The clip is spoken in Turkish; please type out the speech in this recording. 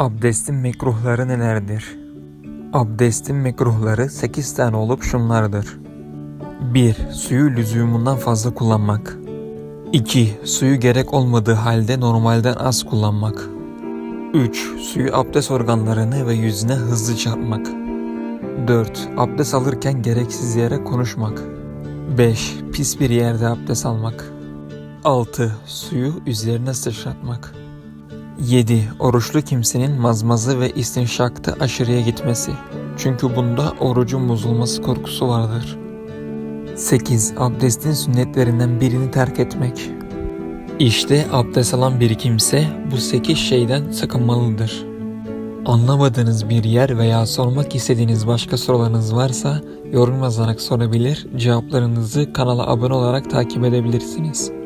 Abdestin mekruhları nelerdir? Abdestin mekruhları 8 tane olup şunlardır. 1. Suyu lüzumundan fazla kullanmak. 2. Suyu gerek olmadığı halde normalden az kullanmak. 3. Suyu abdest organlarını ve yüzüne hızlı çarpmak. 4. Abdest alırken gereksiz yere konuşmak. 5. Pis bir yerde abdest almak. 6. Suyu üzerine sıçratmak. 7. Oruçlu kimsenin mazmazı ve istinşakta aşırıya gitmesi. Çünkü bunda orucun bozulması korkusu vardır. 8. Abdestin sünnetlerinden birini terk etmek. İşte abdest alan bir kimse bu 8 şeyden sakınmalıdır. Anlamadığınız bir yer veya sormak istediğiniz başka sorularınız varsa yorum yazarak sorabilir, cevaplarınızı kanala abone olarak takip edebilirsiniz.